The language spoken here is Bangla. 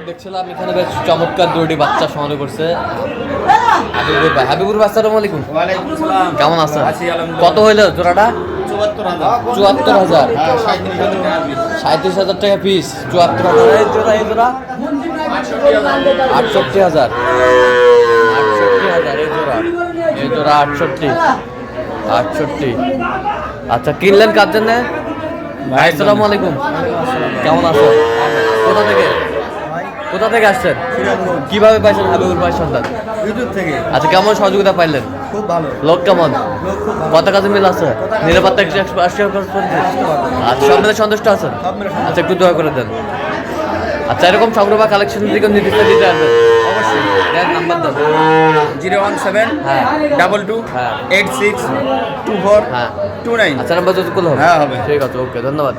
দর্শক দেখছিলাম এখানে বেশ চমৎকার দুটি বাচ্চা সংগ্রহ করছে। হাবিবুর ভাই হাবিবুর ভাই আসসালামু আলাইকুম। কেমন আছেন? কত হইল জোড়াটা? চুয়াত্তর হাজার। হ্যাঁ সাঁত্রিশ হাজার টাকা পিস। সাঁত্রিশ হাজার টাকা পিস চুয়াত্তর হাজার। এই জোড়া এই জোড়া? আটষট্টি হাজার। আটষট্টি হাজার এই জোড়া। এই জোড়া আটষট্টি। আটষট্টি। আচ্ছা কিনলেন কার জন্যে? ভাই আসসালামু আলাইকুম। কেমন আছো? কোথা থেকে? কোথা থেকে আসছেন? কীভাবে পাইছেন হাবিবুর ভাই সন্তান ইউটিউব থেকে। আচ্ছা কেমন সহযোগিতা পাইলেন? খুব ভালো। লোক কেমন? কত কাজে মিল আছে? নিরাপত্তা আশি আচ্ছা সব মিলে সন্তুষ্ট আছেন। আচ্ছা একটু দয়া করে দেন। আচ্ছা এরকম সংগ্রহ বা কালেকশন দিকে নির্দিষ্ট দিতে আসবেন? অবশ্যই। দেন নাম্বার দেন জিরো ওয়ান সেভেন হ্যাঁ। ডাবল টু হ্যাঁ। এইট সিক্স টু ফোর হ্যাঁ। Two nine. আচ্ছা নাম্বার যদি হবে। হ্যাঁ, হবে। ঠিক আছে ওকে ধন্যবাদ।